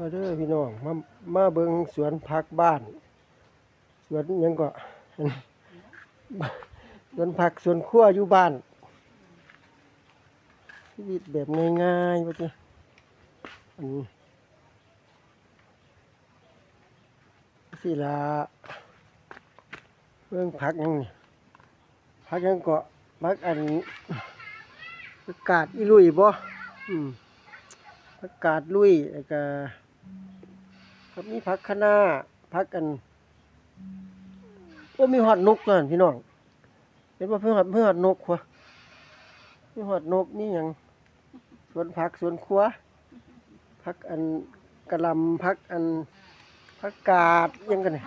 มาเด้อพี่น้องมามาเบิงสวนผักบ้าน สวนยังก็สวนผักสวนครัวอยู่บ้านชีวิตแบบง่ายๆว่าจิอันนี้สิละเบิ่งผักยังผักยังก็ผักอันผักกาดอีลุยบ่อืมผักกาดลุยแล้วก็ ครับมีผักคะน้าผักกันโอ้มีหอดนกนั่นพี่น้องเห็นว่าเพื่อหอดเพื่อหอดนกวะมีหอดนกนี่ยังสวนผักสวนครัวผักอันกระลำผักอันผักกาดยังกันเนี่ย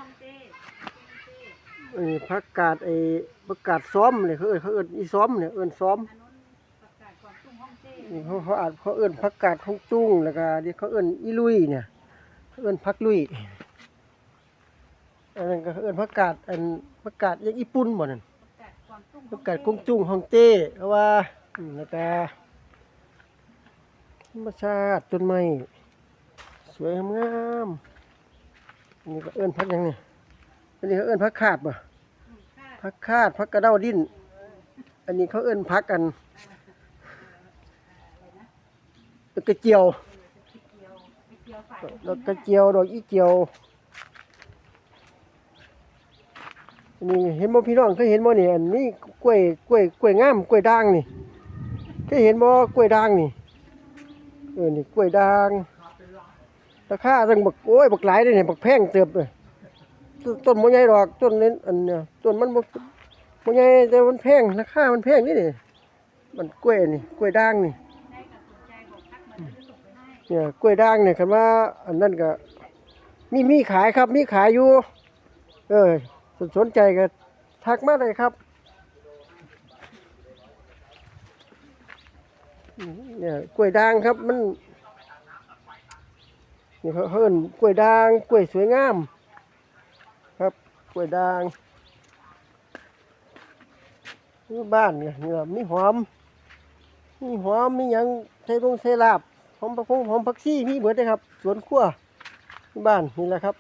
เออผักกาดไอ้ผักกาดซ้อมเลยเขาเอิ้นเขาเอิ้นอีซ้อมเนี่ยเอิ้นซ้อมนี่เขาเขาอาจเขาเอิ้นผักกาดฮงจุ้งแล้วก็ที่เขาเอิ้นอีลุยเนี่ย เขาเอิ้นผักลุยอันนั้นก็เขาเอิ้นผักกาดอันผักกาดยังญี่ปุ่นบ่นั่นผักกาดกงจุ้งฮองเต้เพราะว่าแล้วก็ธรรมชาติต้นไม้สวยงามอันนี้ก็เอิ้นผักยังนี่อันนี้เขาเอิ้นผักขาดบ่ผักขาดผักกระเด้าดิ้น อันนี้เขาเอิ้นผักกันกระเจียว ดอกกระเจียว ดอกอีเจียวนี่เห็นบ่พี่น้องเคยเห็นบ่นี่อันนี้กล้วยกล้วยกล้วยงามกล้วยด่างนี่เคยเห็นบ่กล้วยด่างนี่เออนี่กล้วยด่างราคาตั้งบักโอ้ยบักหลายเลยเนี่ยบักแพงเติบเลยต้นต้นบ่ใหญ่ดอกต้นนี้อันเนี่ยต้นมันบ่บ่ใหญ่แต่มันแพงราคามันแพงนี่นี่มันกล้วยนี่กล้วยด่างนี่ เนี่ยกล้วยด่างเนี่ยคันว่า อันนั้นก็ มีมีขายครับ มีขายอยู่ เออสนสนใจก็ทักมาเลยครับเนี่ยกล้วยด่างครับมันนี่เขาเฮิ่นกล้วยด่างกล้วยสวยงาม ครับกล้วยด่างนี่บ้านเนี่ยนี่มีหอมมีหอมมีหยังใส่ลงใส่ลาบ หอมผักพงหอมผักชีมีเบิดเลยครับ สวนครัวที่บ้านนี่แหละครับ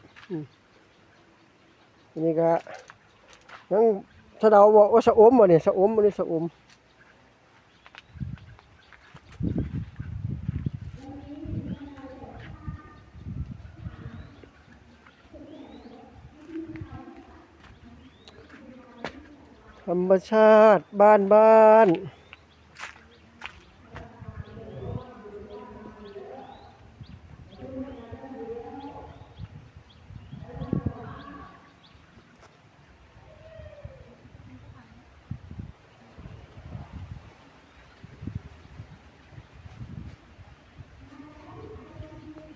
อันนี่ก็ยังถ้าเดาบอกว่าสะอมบ่เนี่ยสะอมบ่เนี่ยสะอมธรรมชาติบ้านบ้าน